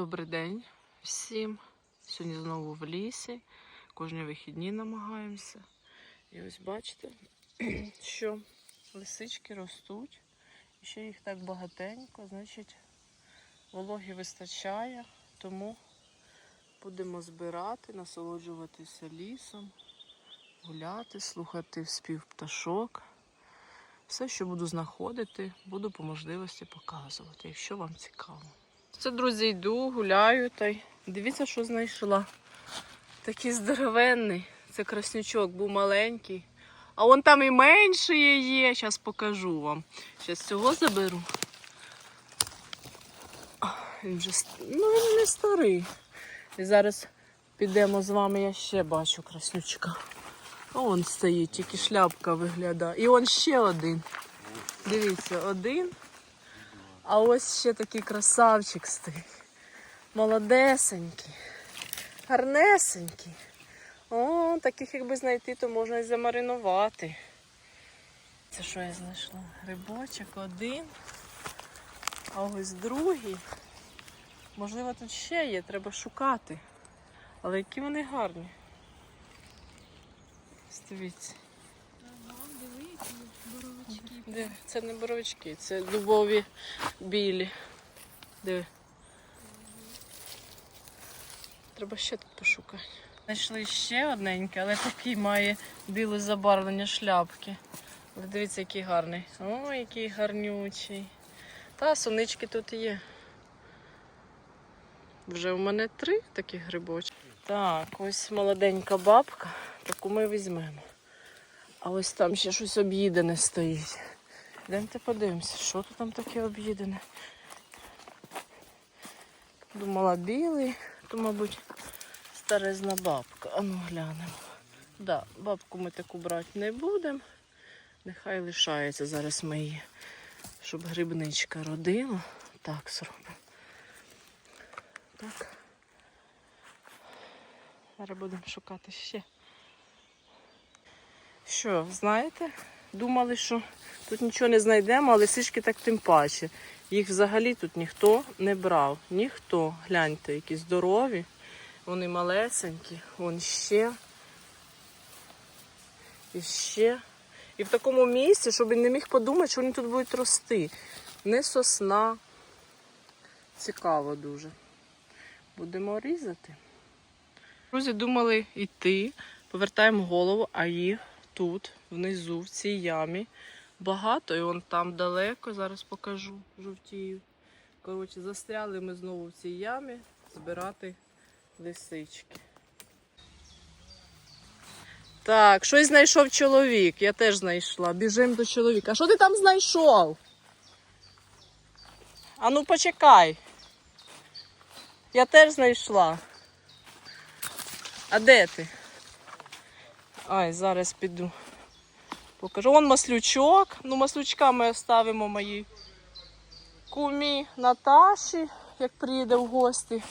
Добрий день всім. Сьогодні знову в лісі. Кожні вихідні намагаємося. І ось бачите, що лисички ростуть. Ще їх так багатенько, значить, вологи вистачає, тому будемо збирати, насолоджуватися лісом, гуляти, слухати спів пташок. Все, що буду знаходити, буду по можливості показувати, якщо вам цікаво. Це, друзі, йду, гуляю та й дивіться, що знайшла. Такий здоровенний. Це краснючок, був маленький. А вон там і менший є. Зараз покажу вам. Зараз цього заберу. Він вже ну, він не старий. І зараз підемо з вами, я ще бачу краснючка. А он стоїть, тільки шляпка виглядає. І он ще один. Дивіться, один. А ось ще такий красавчик стоїть. Молодесенький, гарнесенький. О, таких якби знайти, то можна і замаринувати. Це що я знайшла? Грибочок один. А ось другий. Можливо, тут ще є, треба шукати. Але які вони гарні. Ось Дивіться. Де? Це не боровички, це дубові білі. Диви. Треба ще тут пошукати. Знайшли ще одненький, але такий має біле забарвлення шляпки. Але дивіться, який гарний. О, який гарнючий. Та сонички тут є. Вже у мене три таких грибочки. Так, ось молоденька бабка, таку ми візьмемо. А ось там ще щось об'їдене стоїть. Йдемте подивимося, що тут там таке об'їдене. Думала білий, то, мабуть, старезна бабка. А ну глянемо. Да, бабку ми таку брати не будемо. Нехай лишається. Зараз ми її, щоб грибничка родила. Так зробимо. Так. Зараз будемо шукати ще. Що, знаєте, думали, що тут нічого не знайдемо, а лисички так тим паче. Їх взагалі тут ніхто не брав. Ніхто. Гляньте, які здорові. Вони малесенькі. Вон ще. І ще. І в такому місці, щоб він не міг подумати, що вони тут будуть рости. Не сосна. Цікаво дуже. Будемо різати. Друзі думали йти, повертаємо голову, а їх тут, внизу, в цій ямі, багато, і вон там далеко, зараз покажу жовтію. Коротше, застряли ми знову в цій ямі збирати лисички. Так, щось знайшов чоловік, я теж знайшла. Біжимо до чоловіка. А що ти там знайшов? А ну почекай. Я теж знайшла. А де ти? Ай, зараз піду. Покажу. Вон маслючок. Ну, маслючка ми оставимо моїй кумі Наташі, як приїде в гості,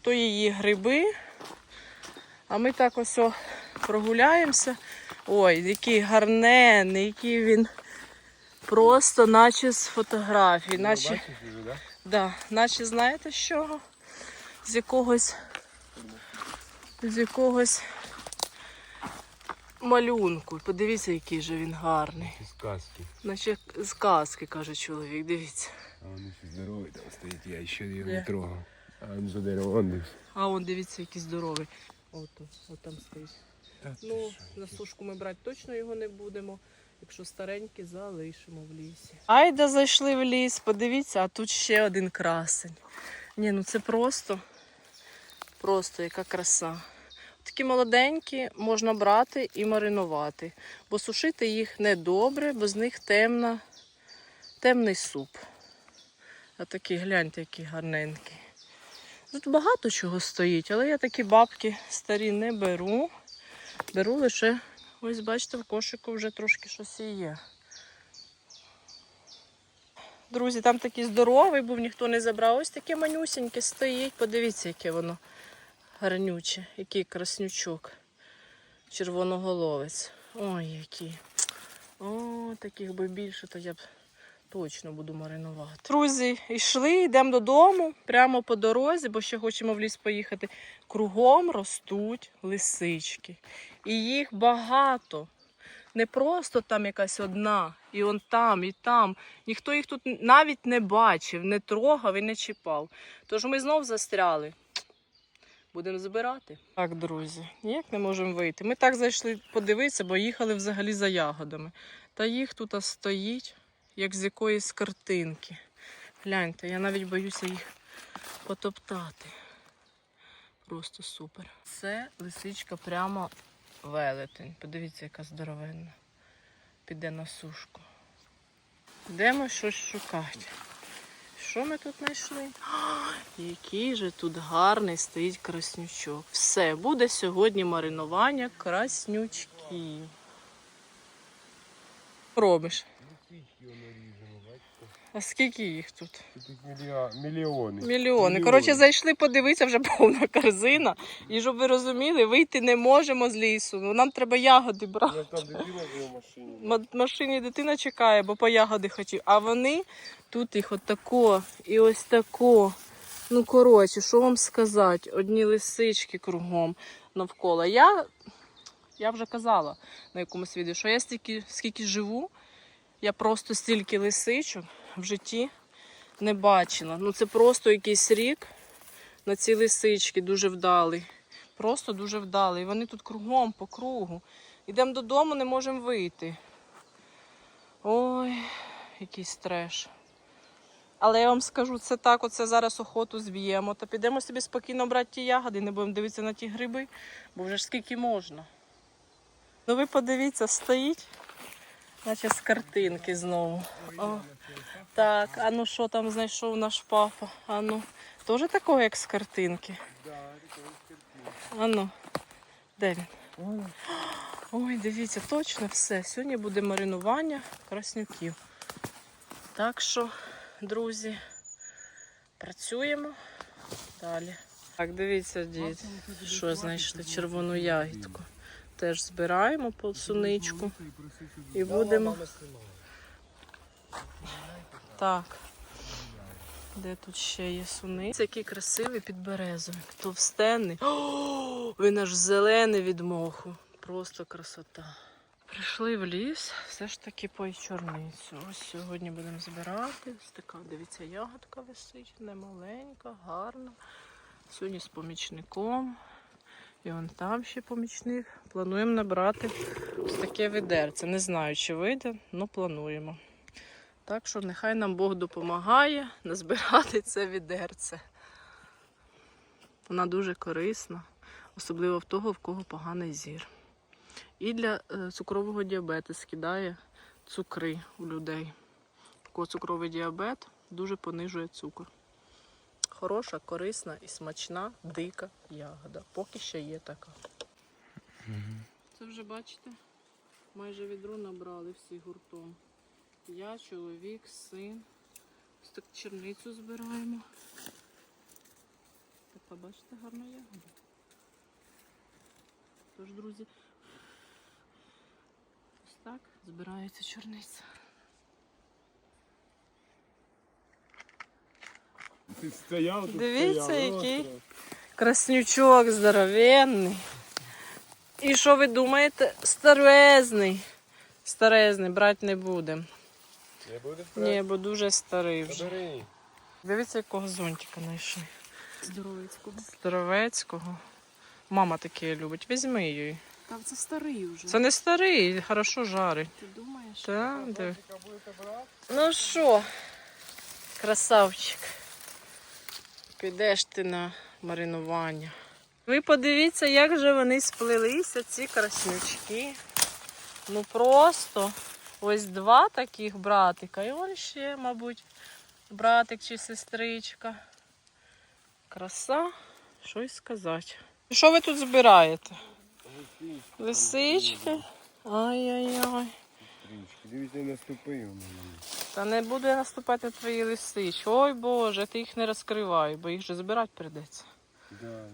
то її гриби. А ми так ось о прогуляємося. Ой, який гарненний, який він просто наче з фотографії. Наче, Бачиш да? да, наче знаєте з чого? З якогось з якогось малюнку. Подивіться, який же він гарний. Із казки. Наче з казки, каже чоловік, дивіться. А він ще здоровий там стоїть, я ще його не трогав. А він за деревом дивився. А он дивіться, який здоровий. От, от там стоїть. Ну, на сушку ми брати точно його не будемо. Якщо старенький, залишимо в лісі. Айда зайшли в ліс, подивіться, а тут ще один красень. Ні, ну це просто, просто яка краса. Такі молоденькі можна брати і маринувати, бо сушити їх недобре, бо з них темна, темний суп. А такі, гляньте, які гарненькі. Тут багато чого стоїть, але я такі бабки старі не беру. Беру лише, ось бачите, в кошику вже трошки щось і є. Друзі, там такий здоровий був, ніхто не забрав. Ось таке манюсіньке стоїть. Подивіться, яке воно гарнюче, який краснючок. Червоноголовець. Ой, який. О, таких би більше, то я б точно буду маринувати. Друзі, йшли, йдемо додому, прямо по дорозі, бо ще хочемо в ліс поїхати. Кругом ростуть лисички. І їх багато. Не просто там якась одна, і он там, і там. Ніхто їх тут навіть не бачив, не трогав і не чіпав. Тож ми знов застряли. Будемо збирати. Так, друзі, ніяк не можемо вийти. Ми так зайшли подивитися, бо їхали взагалі за ягодами. Та їх тут стоїть, як з якоїсь картинки. Гляньте, я навіть боюся їх потоптати. Просто супер. Це лисичка прямо велетень. Подивіться, яка здоровенна. Піде на сушку. Йдемо щось шукати. Що ми тут знайшли? Який же тут гарний стоїть краснючок. Все, буде сьогодні маринування краснючків. Робиш. А скільки їх тут? Тут мільйо- мільйони. Мільйони. Коротше, зайшли подивитися, вже повна корзина. І щоб ви розуміли, вийти не можемо з лісу. Ну, Нам треба ягоди брати. Я там дитина в машині. М- машині дитина чекає, бо по ягоди хотів. А вони тут їх отако і ось тако. Ну, коротше, що вам сказати? Одні лисички кругом навколо. Я, я вже казала на якомусь відео, що я стільки, скільки живу, я просто стільки лисичок в житті не бачила. Ну, це просто якийсь рік на ці лисички дуже вдалий. Просто дуже вдалий. І вони тут кругом, по кругу. Йдемо додому, не можемо вийти. Ой, якийсь треш. Але я вам скажу, це так, оце зараз охоту зб'ємо. Та підемо собі спокійно брати ті ягоди, не будемо дивитися на ті гриби, бо вже ж скільки можна. Ну ви подивіться, стоїть, наче з картинки знову. О, так, а ну що там знайшов наш папа? А ну, теж такого, як з картинки. А ну, де він? Ой, дивіться, точно все. Сьогодні буде маринування краснюків. Так що, друзі, працюємо далі. Так, дивіться, дід, що знайшли червону ягідку. Теж збираємо по суничку і будемо. Так. Де тут ще є суниць? Який красивий підберезовик. Товстенний. О, він аж зелений від моху. Просто красота. Прийшли в ліс, все ж таки по чорницю. Ось сьогодні будемо збирати. Ось така, дивіться, ягодка висить, немаленька, гарна. Сьогодні з помічником. І вон там ще помічник. Плануємо набрати ось таке відерце. Не знаю, чи вийде, але плануємо. Так що нехай нам Бог допомагає назбирати це відерце. Вона дуже корисна, особливо в того, в кого поганий зір. І для е, цукрового діабету скидає цукри у людей. У кого цукровий діабет дуже понижує цукор. Хороша, корисна і смачна, дика ягода. Поки ще є така. Це вже бачите, майже відро набрали всі гуртом. Я, чоловік, син. Ось так черницю збираємо. Така, бачите, гарна ягода. Тож, друзі, ось так збирається чорниця. Ти стояв, тут Дивіться, стояв, який. Краснючок здоровенний. І що ви думаєте? Старезний. Старезний, брати не будемо. Не будеш Ні, бо дуже старий вже. Бери. Дивіться, якого зонтика знайшли. Здоровецького. Здоровецького. Мама таке любить. Візьми її. Там це старий вже. Це не старий, хорошо жарить. Ти думаєш? Так, диви. Ну що, красавчик. Підеш ти на маринування. Ви подивіться, як же вони сплелися, ці краснючки. Ну просто ось два таких братика. І он ще, мабуть, братик чи сестричка. Краса, що й сказати. Що ви тут збираєте? Лисички? Ай-яй-яй. Дивіться, наступив. Та не буду я наступати на твої лисички. Ой Боже, ти їх не розкривай, бо їх же збирати прийдеться. Да,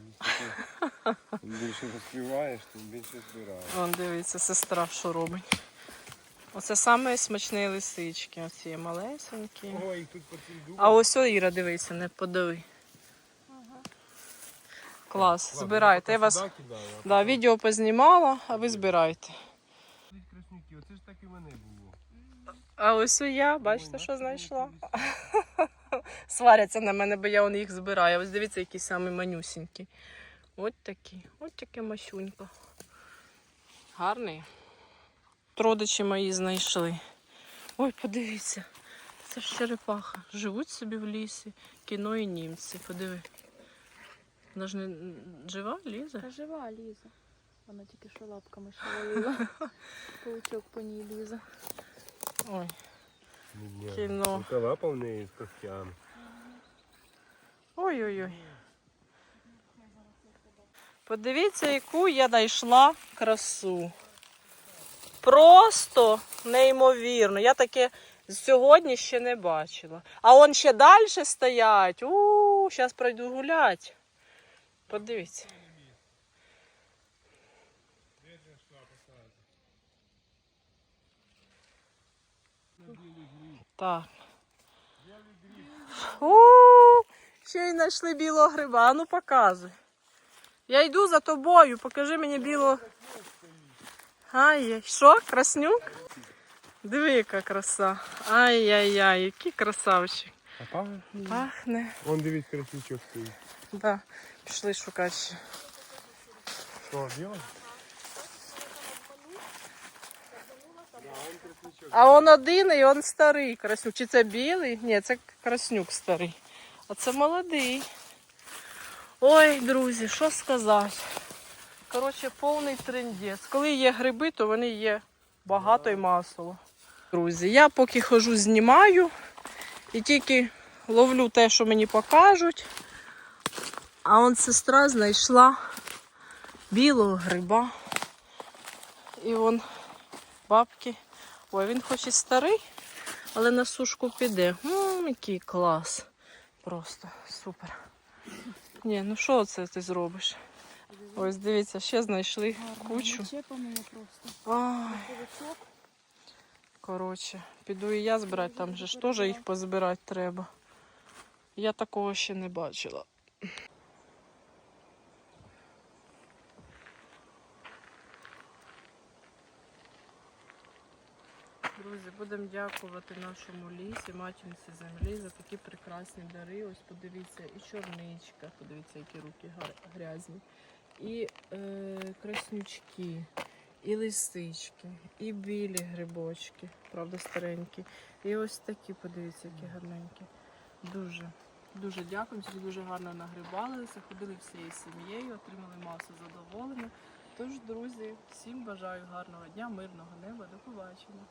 він більше розкриваєш, тим більше збираєш. Вон дивіться, сестра що робить. Оце саме смачні лисички, оці малесенькі. Ой, тут по. А ось о, Іра, дивися, не подиви. Клас, збирайте. Я вас да, відео познімала, а ви збирайте. тут краснюки, оце ж так і в мене було. А ось я, бачите, що знайшла? Сваряться на мене, бо я їх збираю. Ось дивіться, які самі манюсінькі. От такі, от таке масюнька. Гарний. Родичі мої знайшли. Ой, подивіться, це ж черепаха. Живуть собі в лісі, кіно і німці. Подиви. Вона ж не жива, Ліза? Та жива Ліза. Вона тільки що лапками шевелила. Паучок по ній лізе. Ой, Ні, Кіно. Лапа в з когтями. ой-ой-ой. Подивіться, яку я знайшла красу. Просто неймовірно. Я таке сьогодні ще не бачила. А он ще далі стоять. У, зараз пройду гулять. Подивіться. Так. У, ще й знайшли білого гриба. А ну показуй. Я йду за тобою, покажи мені білого. Ай, що, краснюк? Диви, яка краса. Ай-яй-яй, який красавчик. А пахне? Пахне. Вон дивись, краснючок стоїть. Да. Пішли шукати ще. Що, біло? А он один і он старий краснюк. Чи це білий? Ні, це краснюк старий. А це молодий. Ой, друзі, що сказати. Коротше, повний трендець. Коли є гриби, то вони є багато і масово. Друзі, я поки хожу, знімаю і тільки ловлю те, що мені покажуть. А он сестра знайшла білого гриба. І вон бабки. Ой, він хоч і старий, але на сушку піде. Ммм, який клас. Просто супер. Ні, ну що це ти зробиш? Ось дивіться, ще знайшли кучу. Ай, коротше, піду і я збирати, там же ж теж їх позбирати треба. Я такого ще не бачила. Друзі, будемо дякувати нашому лісі, матінці землі за такі прекрасні дари. Ось подивіться, і чорничка, подивіться, які руки грязні, і е, краснючки, і лисички, і білі грибочки, правда, старенькі. І ось такі, подивіться, які гарненькі. Дуже, дуже дякую. Сьогодні дуже гарно нагрибалися, ходили всією сім'єю, отримали масу задоволення. Тож, друзі, всім бажаю гарного дня, мирного неба, до побачення.